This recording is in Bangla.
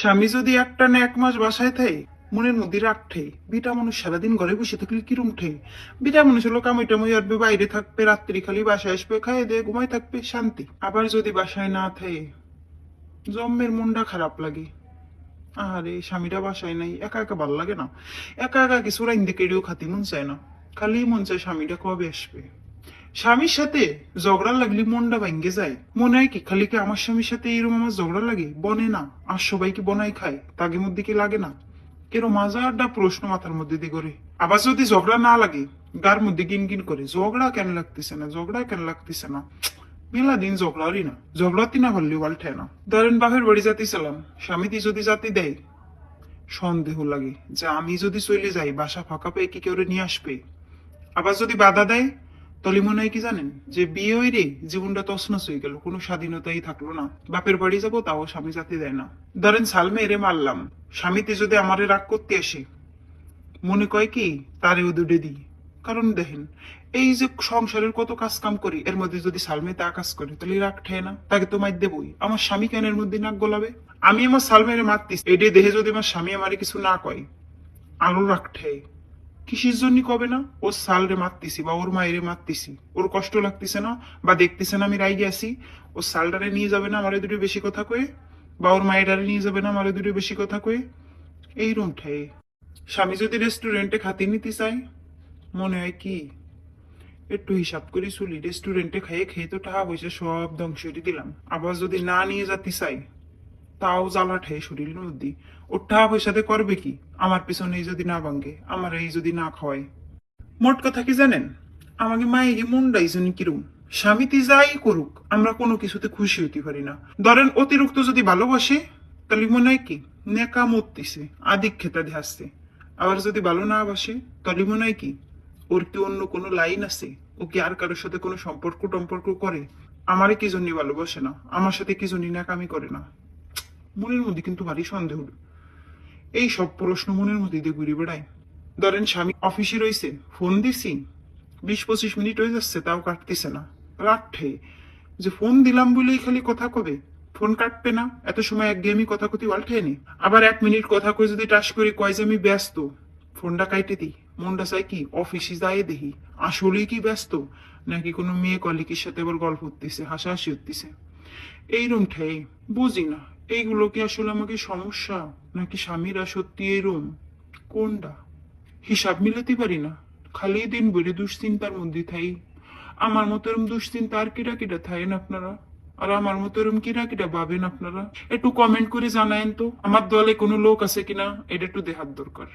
স্বামী যদি একটা না এক মাস বাসায় থাকে, মনের মধ্যে রাখঠে বিটা মানুষ সারাদিন ঘরে বসে থাকলে কিরম ঠে? বিটা মানুষ হলো কামাই টামাই আসবে বাইরে থাকবে, রাত্রি খালি বাসায় আসবে খাই দিয়ে ঘুমাই থাকবে, শান্তি। আবার যদি বাসায় না থাকে জম্মের মনটা খারাপ লাগে। আরে স্বামীটা বাসায় নাই, একা একা ভালো লাগে না। একা একা কিছু রাইন দিকে খাতি মন চায় না। খালি মন চায় স্বামীটা কবে আসবে। স্বামীর সাথে ঝগড়া লাগলে মনটা ভাঙ্গে যায়। মনে হয় কি, খালি কি আমার স্বামীর সাথে এরকম আমার ঝগড়া লাগে? বনে না। আর সবাই কি বনাই খায়? তাগের মধ্যে কি লাগে না? এরকম হাজারটা প্রশ্ন মাথার মধ্যে দিয়ে করে আবার যদি ঝগড়া না লাগে, গার মধ্যে গিন গিন করে, ঝগড়া কেন লাগতেছে না? ঝগড়া কেন লাগতেছে না? মেলা দিন ঝগড়ারই না। ঝগড়াতি না পারলেও পাল্টে না। ধরেন বাপের বাড়ি যাতেছিলাম স্বামীতি যদি জাতি দেয়, সন্দেহ লাগে যে আমি যদি চলে যাই, বাসা ফাঁকা পেয়ে কি কেউ নিয়ে আসবে? আবার যদি বাধা দেয় তাহলে মনে হয় কি জানেন? যে বিয়ে হয়ে রে জীবনটা তছনছ হয়ে গেল, কোনো স্বাধীনতাই থাকল না। বাপের বাড়ি যাব, তাও স্বামী জাতি দেয় না। ধরেন সালমে এরে মারলাম, স্বামীতে যদি আমারে রাগ করতে আসে, মনে কয় কি তারেও দুটে দিই। কারণ দেখেন, এই যে সংসারের কত কাজ কাম করি, এর মধ্যে যদি সালমে তা কাজ করে, তাহলে রাগ ঠেয় না। তাকে তো মার দেবই। আমার স্বামী কেন এর মধ্যে নাক গলাবে? আমি আমার সালমেরে মারতিস এটাই দেখে যদি আমার স্বামী আমারে কিছু না কয় আলো রাগ ঠেয়। কিসের জন্য কবে না? ওর সালরে মারতেছি বা ওর মায়েরে মারতেছি। ওর কষ্ট লাগতেছে না বা দেখতেছে না আমি রাইগে আছি। ওর সালটারে নিয়ে যাবে না আমারে দুটো বেশি কথা কয়ে? বা ওর মায়েরারে নিয়ে যাবে না আমারে দুটো বেশি কথা কয়ে? এই রুম ঠেয়ে স্বামী যদি রেস্টুরেন্টে খাতি নিতে চায়, মনে হয় কি? একটু হিসাব করে চলি। রেস্টুরেন্টে খাইয়ে খেয়ে তো টাকা পয়সা সব ধ্বংস দিলাম। আবার যদি না নিয়ে যেতে চাই তাও জ্বালা ঠেয়ে শরীরের মধ্যে ওর টাকা পয়সাতে করবে কি? আমার পেছনে যদি না ভাঙ্গে আমার এই যদি না খাওয়ায়। মোট কথা কি জানেন? আমাকে মায়ের মনটাই জানি কিরম স্বামীতে যাই করুক, আমরা কোনো কিছুতে খুশি হতে পারি না। ধরেন অতিরিক্ত যদি ভালোবাসে, তাহলে মনে হয় কি? নেকা মরতিছে আদিক খেতা আসছে আবার যদি ভালো না বাসে, তাহলে মনে হয় কি? ওর কি অন্য কোনো লাইন আছে? ও কি আর কারোর সাথে কোনো সম্পর্ক টম্পর্ক করে? আমারে কি জন্য ভালোবাসে না? আমার সাথে কি জন্য নাকামি করে না? মনের মধ্যে কিন্তু ভারী সন্দেহ। এই সব প্রশ্ন মনের মধ্যে দিয়ে ঘুরে বেড়ায়। ধরেন স্বামী অফিসে রয়েছে, ফোন দিছি, বিশ পঁচিশ মিনিট হয়ে যাচ্ছে, তাও কাটতেছে না। রাখে যে ফোন দিলাম বলেই খালি কথা কবে? ফোন কাটবে না, এত সময় এক গেমই কথা কথি পাল্টায়নি আবার এক মিনিট কথা কই যদি টাস করি কয় যে আমি ব্যস্ত, ফোনটা কাইটে দিই। মনটা চাই কি, অফিসে যাই দেখি, আসলেই কি ব্যস্ত? নাকি কোনো মেয়ে কলিকের সাথে আবার গল্প উঠতেছে হাসাহাসি উঠতেছে এইরম ঠেই বুঝি না এইগুলো কি আসলে আমাকে সমস্যা? নাকি স্বামীরা সত্যি এরম? কোনটা? হিসাব মিলাতে পারি না। খালি দিন বলে দুশ্চিন্তার মধ্যে থাই। আমার মতো এরম দুশ্চিন্তা আর কিরা কিটা থাকেন আপনারা? আর আমার মতো এরম কিরা কিটা ভাবেন আপনারা? একটু কমেন্ট করে জানায়েন তো। আমার দলে কোনো লোক আছে কিনা? এটা একটু দেখার দরকার।